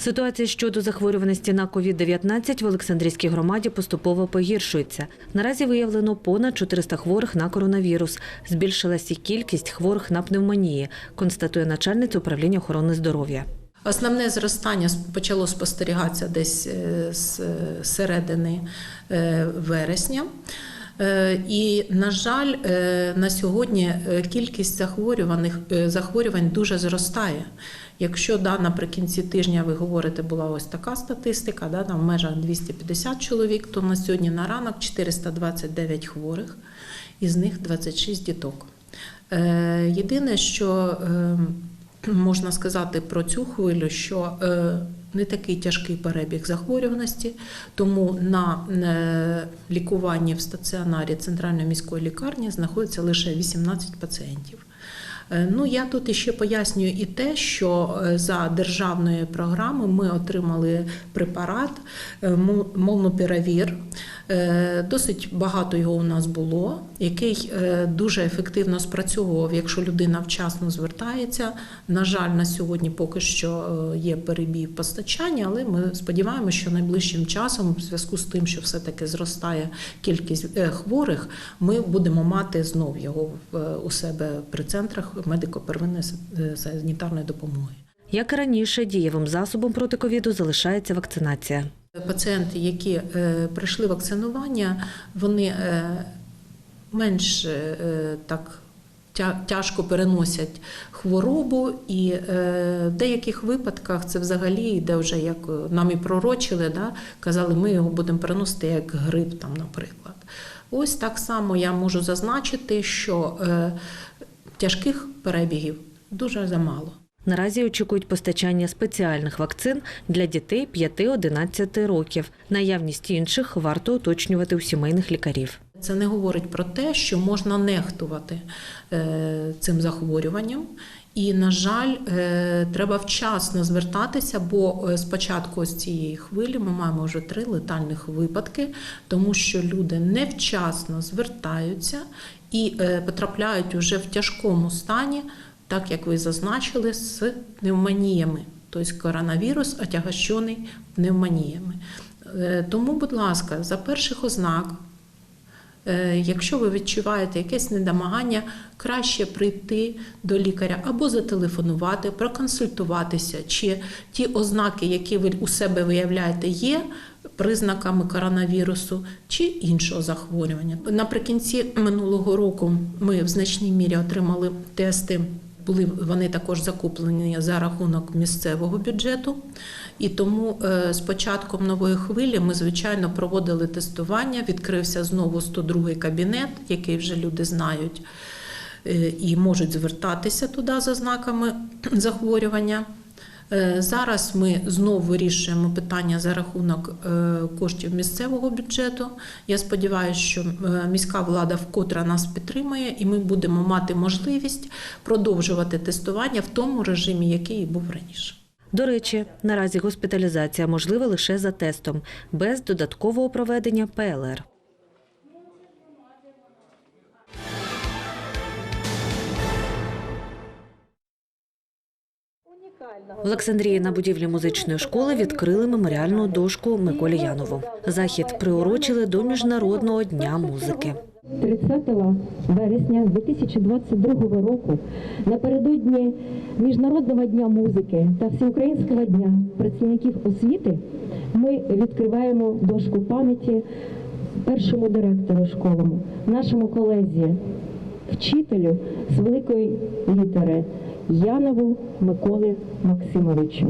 Ситуація щодо захворюваності на COVID-19 в Олександрійській громаді поступово погіршується. Наразі виявлено понад 400 хворих на коронавірус. Збільшилась і кількість хворих на пневмонії, констатує начальниця управління охорони здоров'я. Основне зростання почало спостерігатися десь е, з е, середини е, вересня. І, на жаль, на сьогодні кількість захворюваних захворювань дуже зростає. Якщо да, наприкінці тижня ви говорите, була ось така статистика, да, там в межах 250 чоловік, то на сьогодні на ранок 429 хворих, із них 26 діток. Е, Єдине, що е, можна сказати про цю хвилю, що е, не такий тяжкий перебіг захворюваності, тому на лікуванні в стаціонарі центральної міської лікарні знаходиться лише 18 пацієнтів. Е, Ну, я тут іще пояснюю і те, що е, за державної програми ми отримали препарат е. Е, Досить багато його у нас було, який дуже ефективно спрацьовував, якщо людина вчасно звертається. На жаль, на сьогодні поки що є перебій в постачанні, але ми сподіваємося, що найближчим часом, в зв'язку з тим, що все-таки зростає кількість хворих, ми будемо мати знов його у себе при центрах медико-первинної е, санітарної допомоги. Як і раніше, дієвим засобом проти ковіду залишається вакцинація. Пацієнти, які е, пройшли вакцинування, вони е, менш так тяжко переносять хворобу, і в деяких випадках це взагалі йде вже як нам і пророчили, да? казали, ми його будемо переносити як грип, там, наприклад. Ось так само я можу зазначити, що тяжких перебігів дуже замало. Наразі очікують постачання спеціальних вакцин для дітей 5-11 років. Наявність інших варто уточнювати у сімейних лікарів. Це не говорить про те, що можна нехтувати е, цим захворюванням. І, на жаль, е, треба вчасно звертатися, бо е, з цієї хвилі ми маємо вже три летальних випадки, тому що люди невчасно звертаються і е, потрапляють уже в тяжкому стані, так як ви зазначили, з пневмоніями. Тобто коронавірус отягощений пневмоніями. Е, Тому, будь ласка, за перших ознак Е, Якщо ви відчуваєте якесь недомагання, краще прийти до лікаря або зателефонувати, проконсультуватися, чи ті ознаки, які ви у себе виявляєте, є признаками коронавірусу чи іншого захворювання. Наприкінці минулого року ми в значній мірі отримали тести. Були вони також закуплені за рахунок місцевого бюджету, і тому е, з початком нової хвилі ми звичайно проводили тестування. Відкрився знову 102 кабінет, який вже люди знають е, і можуть звертатися туди з ознаками захворювання. Е, Зараз ми знову вирішуємо питання за рахунок е, коштів місцевого бюджету. Я сподіваюся, що е, міська влада вкотре нас підтримує, і ми будемо мати можливість продовжувати тестування в тому режимі, який був раніше. До речі, наразі госпіталізація можлива лише за тестом, без додаткового проведення ПЛР. В Олександрії на будівлі музичної школи відкрили меморіальну дошку Миколі Янову. Захід приурочили до Міжнародного дня музики. 30 вересня 2022 року напередодні Міжнародного дня музики та Всеукраїнського дня працівників освіти ми відкриваємо дошку пам'яті першому директору школи, нашому колезі, вчителю з великої літери Янову Миколи Максимовичу.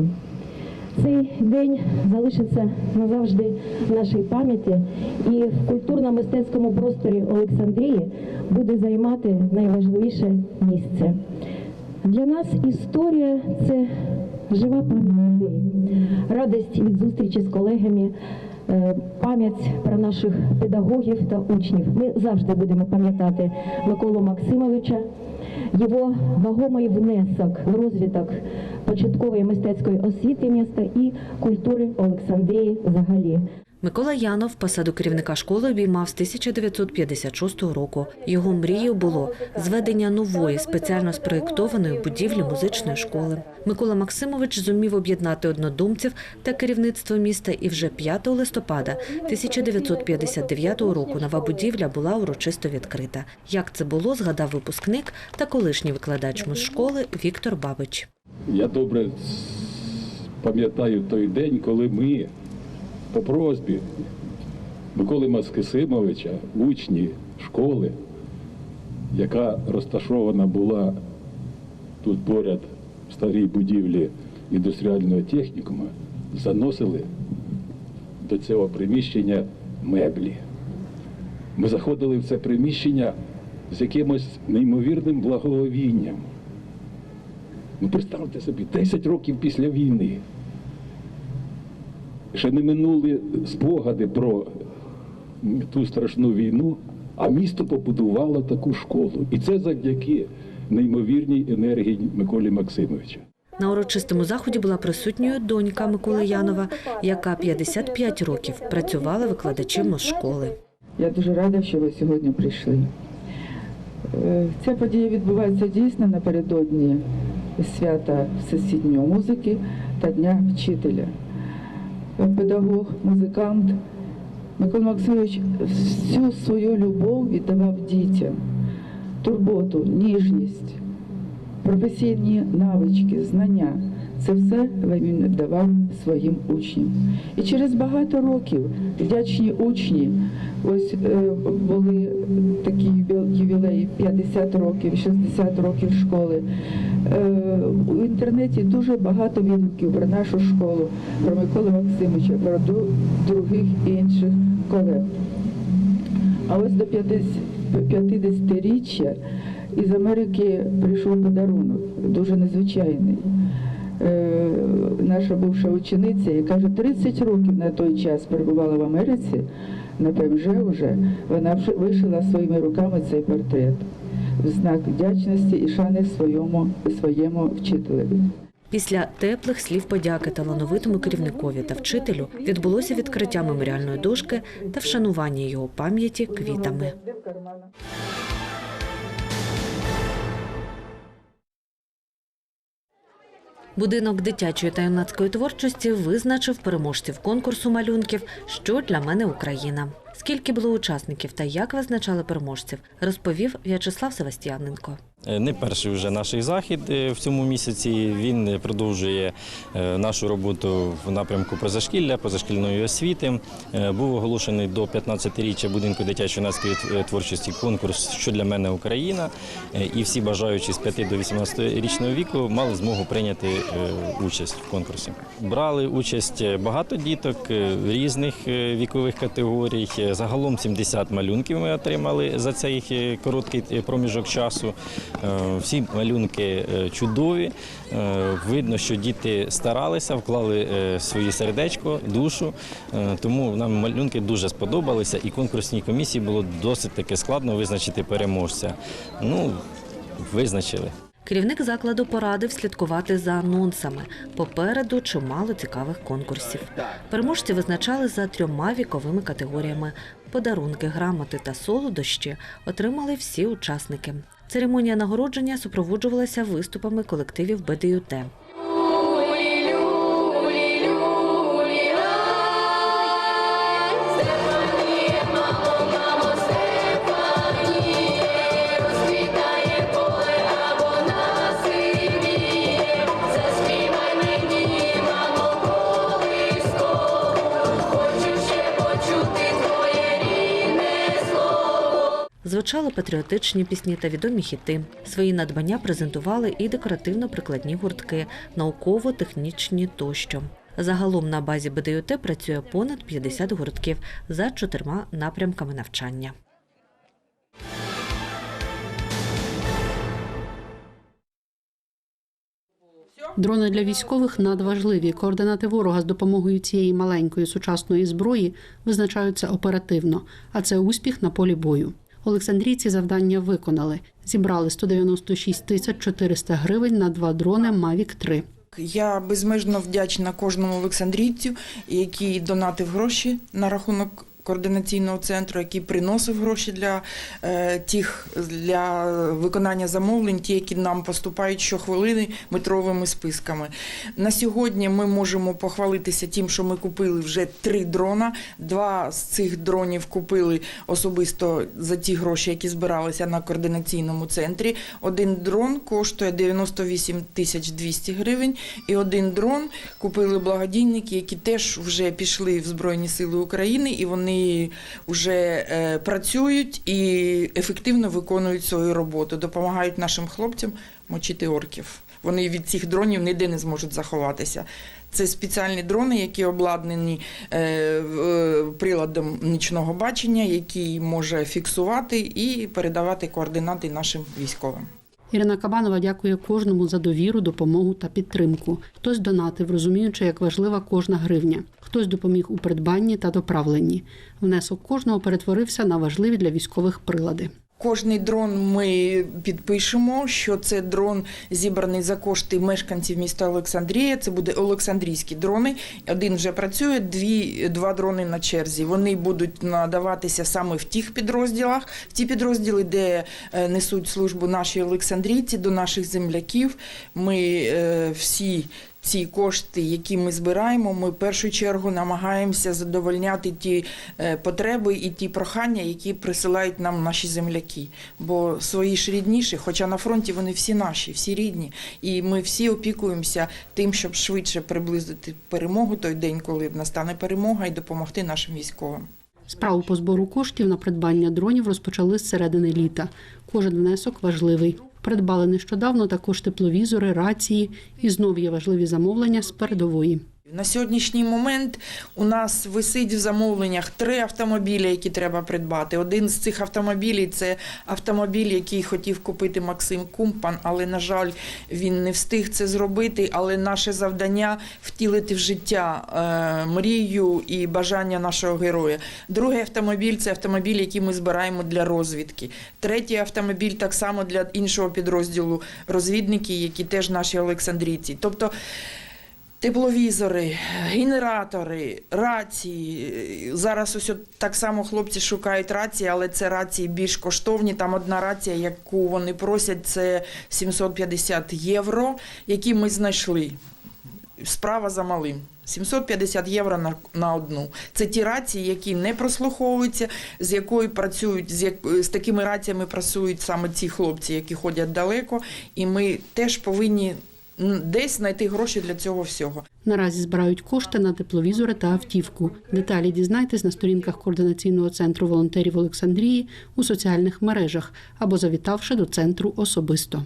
Цей день залишиться назавжди в нашій пам'яті і в культурно-мистецькому просторі Олександрії буде займати найважливіше місце. Для нас історія це жива пам'ять радість від зустрічі з колегами, е, пам'ять про наших педагогів та учнів. Ми завжди будемо пам'ятати Миколу Максимовича, його вагомий внесок в розвиток початкової мистецької освіти міста і культури Олександрії взагалі. Микола Янов посаду керівника школи обіймав з 1956 року. Його мрією було зведення нової спеціально спроєктованої будівлі музичної школи. Микола Максимович зумів об'єднати однодумців та керівництво міста, і вже 5 листопада 1959 року нова будівля була урочисто відкрита. Як це було, згадав випускник та колишній викладач музшколи Віктор Бабич. Я добре пам'ятаю той день, коли ми по просьбі Миколи Маскисимовича, учні школи, яка розташована була тут поряд в старій будівлі індустріального технікуму, заносили до цього приміщення меблі. Ми заходили в це приміщення з якимось неймовірним благовінням. Ну, представте собі, 10 років після війни. Ще не минули спогади про ту страшну війну, а місто побудувало таку школу. І це завдяки неймовірній енергії Миколі Максимовича. На урочистому заході була присутньою донька Миколи Янова, яка 55 років працювала викладачем школи. Я дуже рада, що ви сьогодні прийшли. Е, Ця подія відбувається дійсно напередодні свята Всесвітньої музики та Дня вчителя. Педагог, музикант Микола Максимович всю свою любов віддавав дітям, турботу, ніжність, професійні навички, знання. Це все він давав своїм учням. І через багато років вдячні учні, ось е, були такі ювілеї 50 років, 60 років школи. Е, у інтернеті дуже багато відгуків про нашу школу, про Миколу Максимовича, про других інших колег. А ось до 50-річчя із Америки прийшов подарунок, дуже незвичайний. Е, Наша бувша учениця, яка вже 30 років на той час перебувала в Америці, на ПМЖ вже, вона вишила своїми руками цей портрет в знак вдячності і шани своєму, своєму вчителеві. Після теплих слів подяки талановитому керівникові та вчителю відбулося відкриття меморіальної дошки та вшанування його пам'яті квітами. Будинок дитячої та юнацької творчості визначив переможців конкурсу малюнків Що для мене Україна. Скільки було учасників та як визначали переможців, розповів В'ячеслав Севастьяненко. Е, Не перший вже наш захід е, в цьому місяці. Він е, продовжує нашу роботу в напрямку позашкілля, позашкільної освіти. Був оголошений до 15-річчя будинку дитячої юнацької творчості конкурс Що для мене Україна. І всі бажаючі з 5 до 18-річного віку мали змогу прийняти участь в конкурсі. Брали участь багато діток різних вікових категорій. Загалом 70 малюнків ми отримали за цей короткий проміжок часу. Е, Всі малюнки е, чудові. Е, Видно, що діти старалися, вклали своє сердечко, душу. Тому нам малюнки дуже сподобалися, і конкурсній комісії було досить таки складно визначити переможця. Ну, визначили. Керівник закладу порадив слідкувати за анонсами. Попереду чимало цікавих конкурсів. Переможці визначали за трьома віковими категоріями. Подарунки, грамоти та солодощі отримали всі учасники. Церемонія нагородження супроводжувалася виступами колективів БДЮТ. Звучали патріотичні пісні та відомі хіти. Свої надбання презентували і декоративно-прикладні гуртки, науково-технічні тощо. Загалом на базі БДЮТ працює понад 50 гуртків за чотирма напрямками навчання. Дрони для військових надважливі. Координати ворога з допомогою цієї маленької сучасної зброї визначаються оперативно, а це успіх на полі бою. Олександрійці завдання виконали. Зібрали 196 тисяч 400 гривень на два дрони Мавік 3 Я безмежно вдячна кожному олександрійцю, який донатив гроші на рахунок координаційного центру, який приносив гроші для е, тих для виконання замовлень, ті, які нам поступають щохвилини метровими списками. На сьогодні ми можемо похвалитися тим, що ми купили вже три дрона. Два з цих дронів купили особисто за ті гроші, які збиралися на координаційному центрі. Один дрон коштує 98 тисяч 200 гривень, і один дрон купили благодійники, які теж вже пішли в Збройні Сили України, і вони вже е, працюють і ефективно виконують свою роботу, допомагають нашим хлопцям мочити орків. Вони від цих дронів ніде не зможуть заховатися. Це спеціальні дрони, які обладнані е, е, приладом нічного бачення, який може фіксувати і передавати координати нашим військовим. Ірина Кабанова дякує кожному за довіру, допомогу та підтримку. Хтось донатив, розуміючи, як важлива кожна гривня. Хтось допоміг у придбанні та доправленні. Внесок кожного перетворився на важливі для військових прилади. Кожний дрон ми підпишемо, що це дрон зібраний за кошти мешканців міста Олександрія. Це буде Олександрійські дрони. Один вже працює, дві, два дрони на черзі. Вони будуть надаватися саме в тих підрозділах, в ті підрозділи, де е, несуть службу наші олександрійці, до наших земляків. Ми е, всі. Ці кошти, які ми збираємо, ми в першу чергу намагаємося задовольняти ті е, потреби і ті прохання, які присилають нам наші земляки. Бо свої ж рідніші, хоча на фронті вони всі наші, всі рідні, і ми всі опікуємося тим, щоб швидше приблизити перемогу той день, коли настане перемога, і допомогти нашим військовим. Справу по збору коштів на придбання дронів розпочали з середини літа. Кожен внесок важливий. Придбали нещодавно також тепловізори, рації і знов є важливі замовлення з передової. На сьогоднішній момент у нас висить в замовленнях три автомобілі, які треба придбати. Один з цих автомобілів це автомобіль, який хотів купити Максим Кумпан, але на жаль, він не встиг це зробити. Але наше завдання втілити в життя е, мрію і бажання нашого героя. Другий автомобіль це автомобіль, який ми збираємо для розвідки. Третій автомобіль так само для іншого підрозділу розвідники, які теж наші олександрійці. Тобто Тепловізори, генератори, рації. Зараз ось так само хлопці шукають рації, але це рації більш коштовні. Там одна рація, яку вони просять, це 750 євро, які ми знайшли. Справа за малим. 750 євро на, на одну. Це ті рації, які не прослуховуються, з якою працюють, з, як, з такими раціями працюють саме ці хлопці, які ходять далеко. І ми теж повинні десь знайти гроші для цього всього. Наразі збирають кошти на тепловізори та автівку. Деталі дізнайтесь на сторінках координаційного центру волонтерів Олександрії у соціальних мережах або завітавши до центру особисто.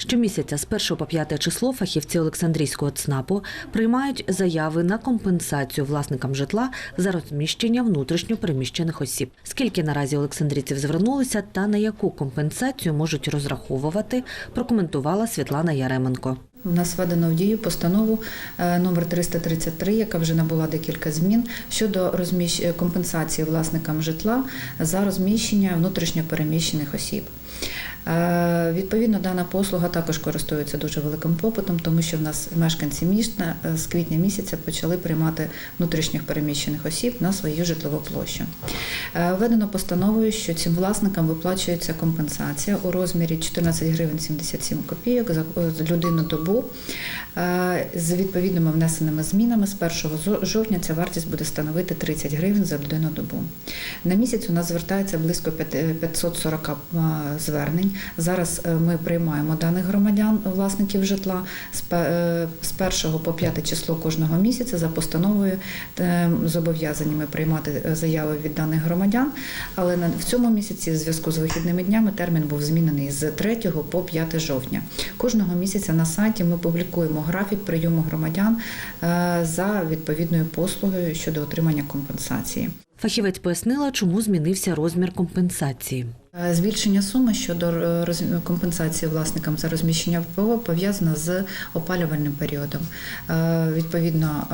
Щомісяця з 1 по 5 число фахівці Олександрійського ЦНАПу приймають заяви на компенсацію власникам житла за розміщення внутрішньо переміщених осіб. Скільки наразі олександрійців звернулися та на яку компенсацію можуть розраховувати, прокоментувала Світлана Яременко. У нас введено в дію постанову е, номер 333, яка вже набула декілька змін щодо е, компенсації власникам житла за розміщення внутрішньопереміщених осіб. Е, Відповідно, дана послуга також користується дуже великим попитом, тому що в нас мешканці міста е, з квітня місяця почали приймати внутрішніх переміщених осіб на свою житлову площу. Е, Введено постановою, що цим власникам виплачується компенсація у розмірі 14 гривень 77 копійок за людину добу. З відповідними внесеними змінами з 1 жовтня ця вартість буде становити 30 гривень за людину добу. На місяць у нас звертається близько 540 е, звернень. Зараз е, ми приймаємо даних громадян, власників житла з пе- е, з 1 по 5 число кожного місяця за постановою е, зобов'язані ми приймати заяви від даних громадян. Але в цьому місяці, в зв'язку з вихідними днями, термін був змінений з 3 по 5 жовтня. Кожного місяця на сайті ми публікуємо графік прийому громадян за відповідною послугою щодо отримання компенсації. Фахівець пояснила, чому змінився розмір компенсації. Е, Збільшення суми щодо е, компенсації власникам за розміщення ВПО пов'язано з опалювальним періодом. Е, Відповідно,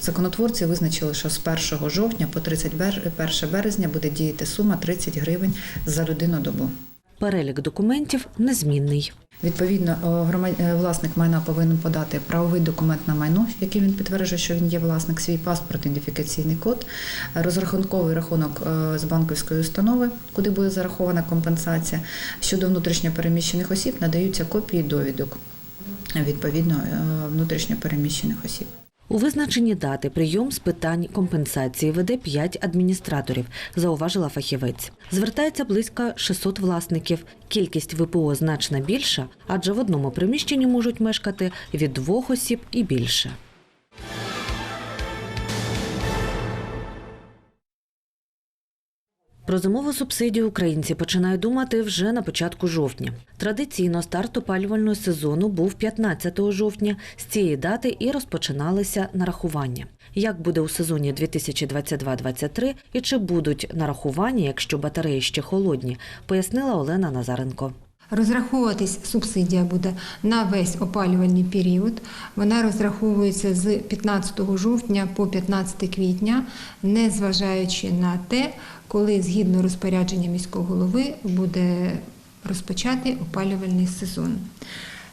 законотворці визначили, що з 1 жовтня по 31 березня буде діяти сума 30 гривень за людину добу. Перелік документів незмінний. Відповідно, е, е, власник майна повинен подати правовий документ на майно, який він підтверджує, що він є власник, свій паспорт, ідентифікаційний код, розрахунковий рахунок е, з банківської установи, куди буде зарахована компенсація. Щодо внутрішньопереміщених осіб надаються копії довідок відповідно внутрішньопереміщених осіб. У визначенні дати прийом з питань компенсації веде 5 адміністраторів, зауважила фахівець. Звертається близько 600 власників. Кількість ВПО значно більша, адже в одному приміщенні можуть мешкати від двох осіб і більше. Про зимову субсидію українці починають думати вже на початку жовтня. Традиційно старт опалювального сезону був 15 жовтня. З цієї дати і розпочиналися нарахування. Як буде у сезоні 2022-2023 і чи будуть нарахування, якщо батареї ще холодні, пояснила Олена Назаренко. Розраховуватись субсидія буде на весь опалювальний період. Вона розраховується з 15 жовтня по 15 квітня, не зважаючи на те, коли згідно розпорядження міського голови буде розпочати опалювальний сезон.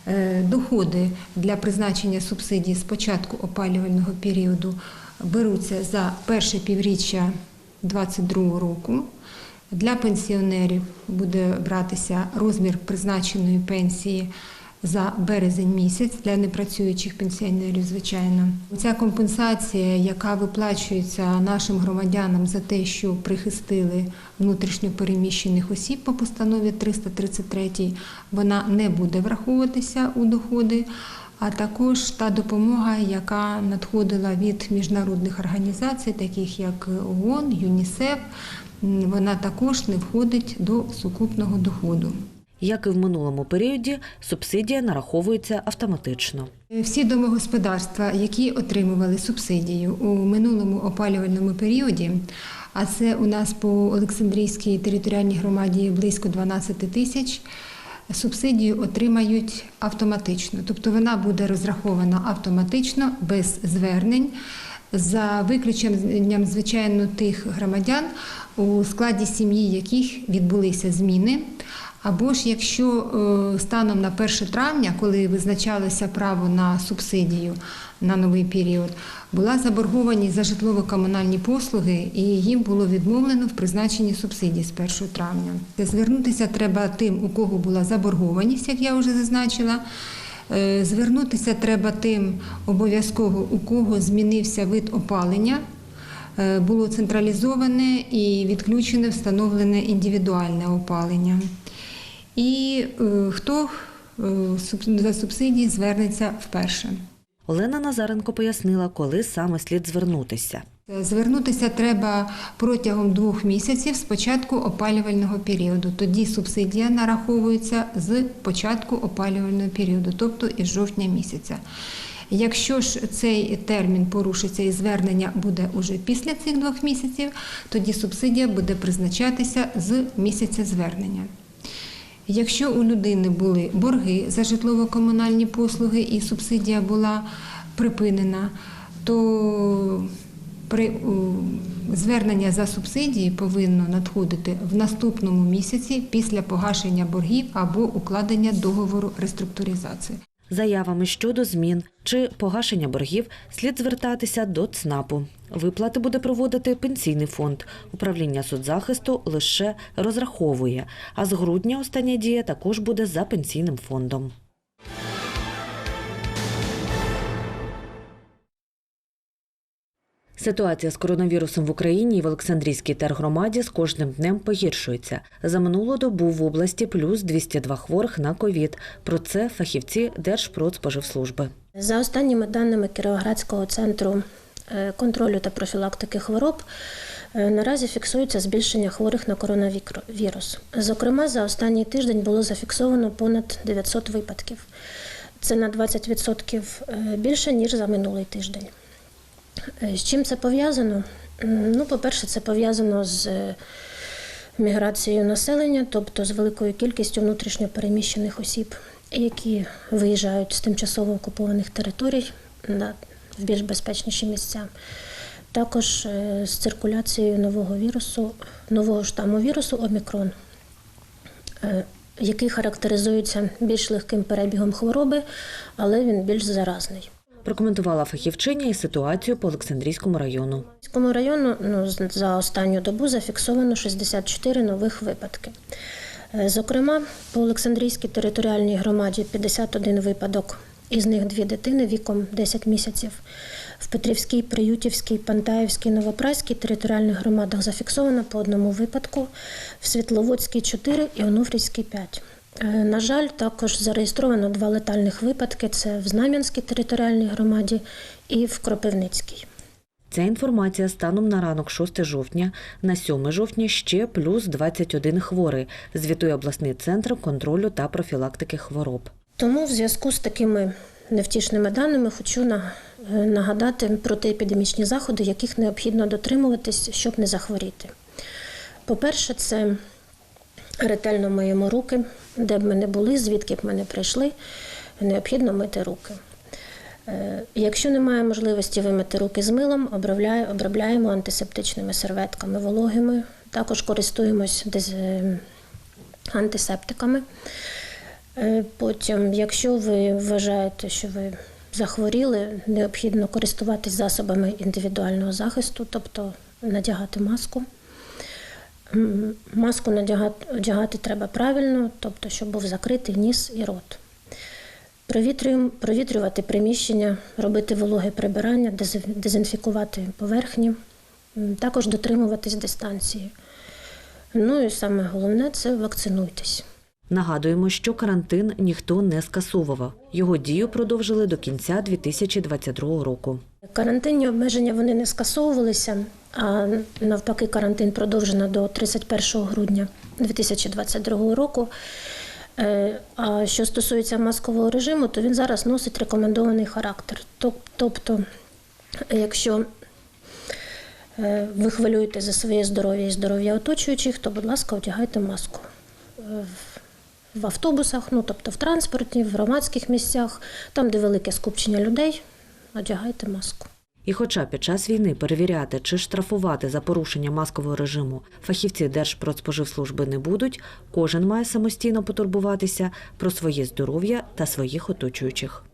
Е, Доходи для призначення субсидій з початку опалювального періоду беруться за перше півріччя 2022 року. Для пенсіонерів буде братися розмір призначеної пенсії за березень місяць для непрацюючих пенсіонерів, звичайно. Ця компенсація, яка виплачується нашим громадянам за те, що прихистили внутрішньо переміщених осіб по постанові 333, вона не буде враховуватися у доходи. А також та допомога, яка надходила від міжнародних організацій, таких як ООН, ЮНІСЕФ, вона також не входить до сукупного доходу. Як і в минулому періоді, субсидія нараховується автоматично. Всі домогосподарства, які отримували субсидію у минулому опалювальному періоді, а це у нас по Олександрійській територіальній громаді близько 12 тисяч, субсидію отримають автоматично. Тобто вона буде розрахована автоматично, без звернень, за виключенням, звичайно, тих громадян, у складі сім'ї яких відбулися зміни. Або ж якщо е, станом на 1 травня, коли визначалося право на субсидію на новий період, була заборгованість за житлово-комунальні послуги, і їм було відмовлено в призначенні субсидій з 1 травня. Звернутися треба тим, у кого була заборгованість, як я вже зазначила. Е, Звернутися треба тим обов'язково, у кого змінився вид опалення. Е, Було централізоване і відключене встановлене індивідуальне опалення. І е, хто е, за субсидії звернеться вперше. Олена Назаренко пояснила, коли саме слід звернутися. Е, Звернутися треба протягом двох місяців з початку опалювального періоду. Тоді субсидія нараховується з початку опалювального періоду, тобто із жовтня місяця. Якщо ж цей термін порушиться і звернення буде уже після цих двох місяців, тоді субсидія буде призначатися з місяця звернення. Якщо у людини були борги за житлово-комунальні послуги і субсидія була припинена, то при звернення за субсидії повинно надходити в наступному місяці після погашення боргів або укладення договору реструктуризації. Заявами щодо змін чи погашення боргів слід звертатися до ЦНАПу. Виплати буде проводити пенсійний фонд. Управління соцзахисту лише розраховує, а з грудня остання дія також буде за пенсійним фондом. Ситуація з коронавірусом в Україні і в Олександрійській тергромаді з кожним днем погіршується. За минулу добу в області плюс 202 хворих на ковід. Про це фахівці Держпродспоживслужби. За останніми даними Кіровоградського центру е, контролю та профілактики хвороб, е, наразі фіксується збільшення хворих на коронавірус. Зокрема, за останній тиждень було зафіксовано понад 900 випадків. Це на 20% більше, ніж за минулий тиждень. Е, З чим це пов'язано? Ну, по-перше, це пов'язано з е, міграцією населення, тобто з великою кількістю внутрішньо переміщених осіб, які виїжджають з тимчасово окупованих територій на в більш безпечніші місця. Також е, з циркуляцією нового вірусу, нового штаму вірусу Омікрон, який характеризується більш легким перебігом хвороби, але він більш заразний. Прокоментувала фахівчиня і ситуацію по Олександрійському району. Міському району ну, за останню добу зафіксовано 64 нових випадки. Е, Зокрема, по Олександрійській територіальній громаді 51 випадок, із них дві дитини віком 10 місяців. В Петрівській, Приютівській, Пантаївській, Новопраській територіальних громадах зафіксовано по одному випадку, в Світловодській 4 і Онуфрівській 5. Е, На жаль, також зареєстровано два летальних випадки: це в Знам'янській територіальній громаді і в Кропивницькій. Ця інформація станом на ранок 6 жовтня, на 7 жовтня ще плюс 21 хворий, звітує обласний центр контролю та профілактики хвороб. Тому в зв'язку з такими невтішними даними хочу е, нагадати протиепідемічні заходи, яких необхідно дотримуватись, щоб не захворіти. По-перше, це ретельно миємо руки, де б ми не були, звідки б ми не прийшли, необхідно мити руки. Е, Якщо немає можливості вимити руки з милом, обробляємо антисептичними серветками вологими. Також користуємось е, антисептиками. Е, Потім, якщо ви вважаєте, що ви захворіли, необхідно користуватись засобами індивідуального захисту, тобто надягати маску. Маску надягати, одягати треба правильно, тобто, щоб був закритий ніс і рот. Провітрювати приміщення, робити вологе прибирання, дезі- дезінфікувати поверхні, також дотримуватись дистанції. Ну і саме головне це вакцинуйтесь. Нагадуємо, що карантин ніхто не скасовував. Його дію продовжили до кінця 2022 року. Карантинні обмеження вони не скасовувалися, навпаки, карантин продовжено до 31 грудня 2022 року. Е, А що стосується маскового режиму, то він зараз носить рекомендований характер. Тобто, якщо е, ви хвилюєте за своє здоров'я і здоров'я оточуючих, то, будь ласка, одягайте маску. Е, В автобусах, ну тобто в транспорті, в громадських місцях, там, де велике скупчення людей, одягайте маску. І хоча під час війни перевіряти чи штрафувати за порушення маскового режиму фахівці Держпродспоживслужби не будуть, кожен має самостійно потурбуватися про своє здоров'я та своїх оточуючих.